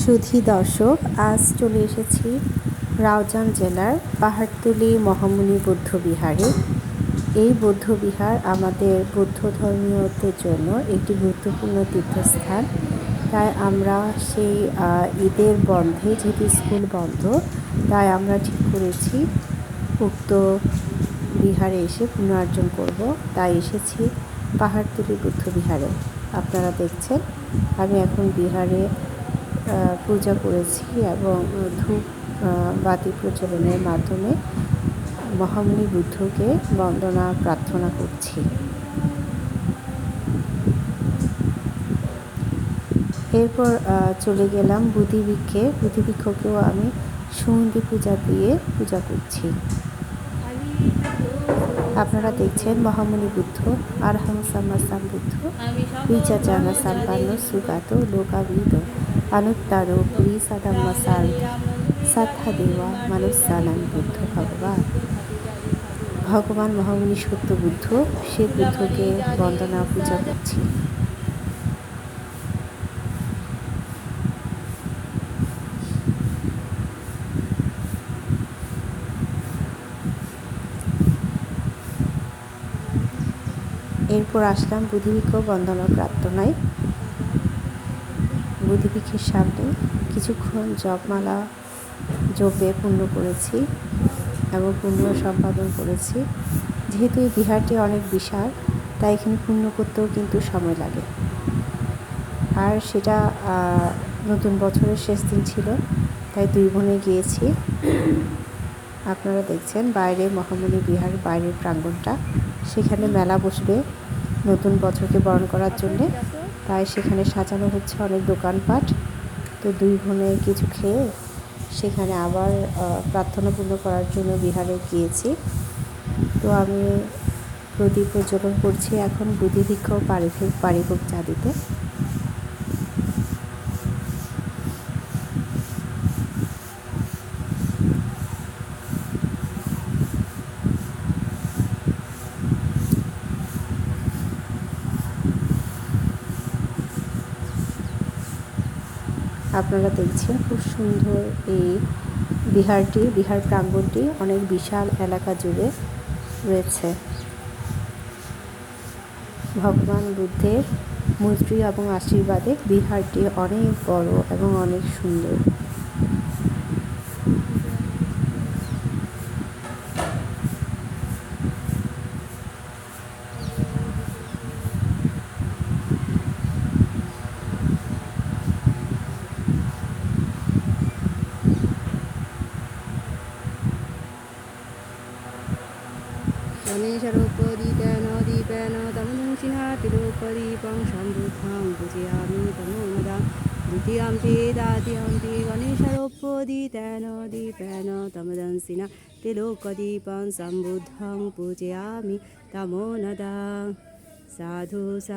সুধী দর্শক, আজ চলে এসেছি রাউজান জেলার পাহাড়তলি মহামুনি বৌদ্ধ বিহারে। এই বৌদ্ধ বিহার আমাদের বৌদ্ধ ধর্মীয়দের জন্য একটি গুরুত্বপূর্ণ তীর্থস্থান। তাই আমরা সেই ঈদের বন্ধে, যেহেতু স্কুল বন্ধ, তাই আমরা ঠিক করেছি উক্ত বিহারে এসে পুনর্জন করব। তাই এসেছি পাহাড়তলি বুদ্ধ বিহারে। আপনারা দেখছেন, আমি এখন বিহারে পূজা করেছি এবং ধূপ বাতি প্রচলনের মাধ্যমে মহামুনি বুদ্ধকে বন্দনা, প্রার্থনা করছি। এরপর চলে গেলাম বুধিবৃক্ষে বুধিবৃক্ষকেও আমি সুমন্দি পূজা দিয়ে পূজা করছি। আপনারা দেখছেন মহামণি বুদ্ধ, আরহাম সাম্মাসাম বুদ্ধ বিচাচানা সাম্পান্ন সুগাত লোকাবিদ, আনুত্তার পুরী সাদাম্মা সারথ সাথা দেওয়া মানুষানাম বুদ্ধ ভগবান। ভগবান মহামণি সত্য বুদ্ধ, সে বুদ্ধকে বন্দনা পূজা করছি। এরপর আসলাম বুধিবৃক্ষ বন্দনা প্রার্থনায়। বুধিবৃক্ষের সামনে কিছুক্ষণ জপমালা জপে পূর্ণ করেছি এবং পূর্ণ সম্পাদন করেছি। যেহেতু এই বিহারটি অনেক বিশাল, তাই এখানে পূর্ণ করতেও কিন্তু সময় লাগে। আর সেটা নতুন বছরের শেষ দিন ছিল, তাই দুই বোনে গিয়েছি। আপনারা দেখছেন বাইরে মহামণি বিহার বাইরের প্রাঙ্গণটা সেখানে মেলা বসবে নতুন বছরকে বরণ করার জন্যে। তাই সেখানে সাজানো হচ্ছে অনেক দোকানপাট। তো দুই বোনে কিছু খেয়ে সেখানে আবার প্রার্থনা পূর্ণ করার জন্য বিহারে গিয়েছি। তো আমি প্রদীপ প্রজ্বলন করছি এখন বুদ্ধিভিক্ষ পারিভোগ পারিভোগ চা দিতে আপনারা দেখছেন খুব সুন্দর এই বিহারটি, বিহার প্রাঙ্গণটি অনেক বিশাল এলাকা জুড়ে রয়েছে। ভগবান বুদ্ধের মৈত্রী এবং আশীর্বাদে বিহারটি অনেক বড় এবং অনেক সুন্দর। गणेशरूपदीपेन दीपेन तमनुषिणा तिरुपदीपं सम्बुद्धं पूजयामि तमो नदां द्वितीयं च दाद्यं च गणेशरूपदीतेन दीपेन तमदंसिना तिलोकदीपं सम्बुद्धं पूजयामि तमो नदां साधु सा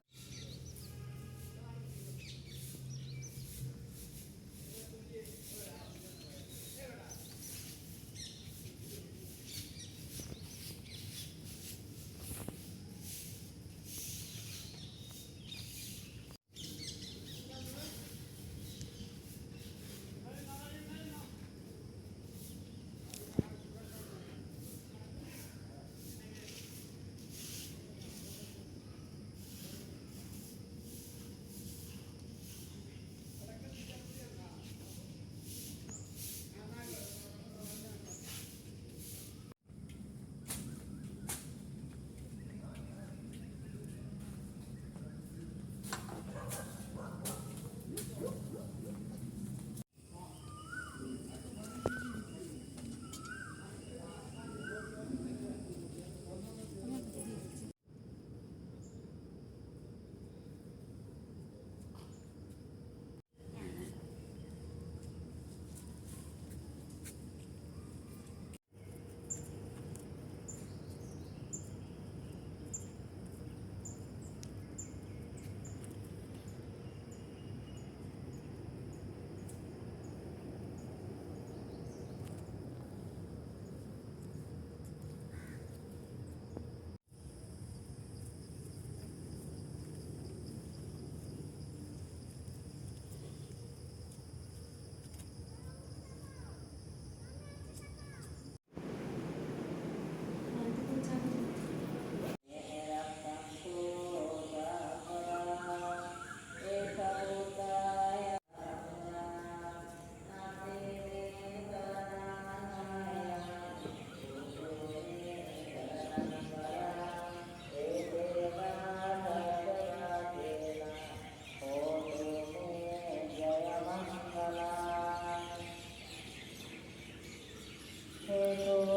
for the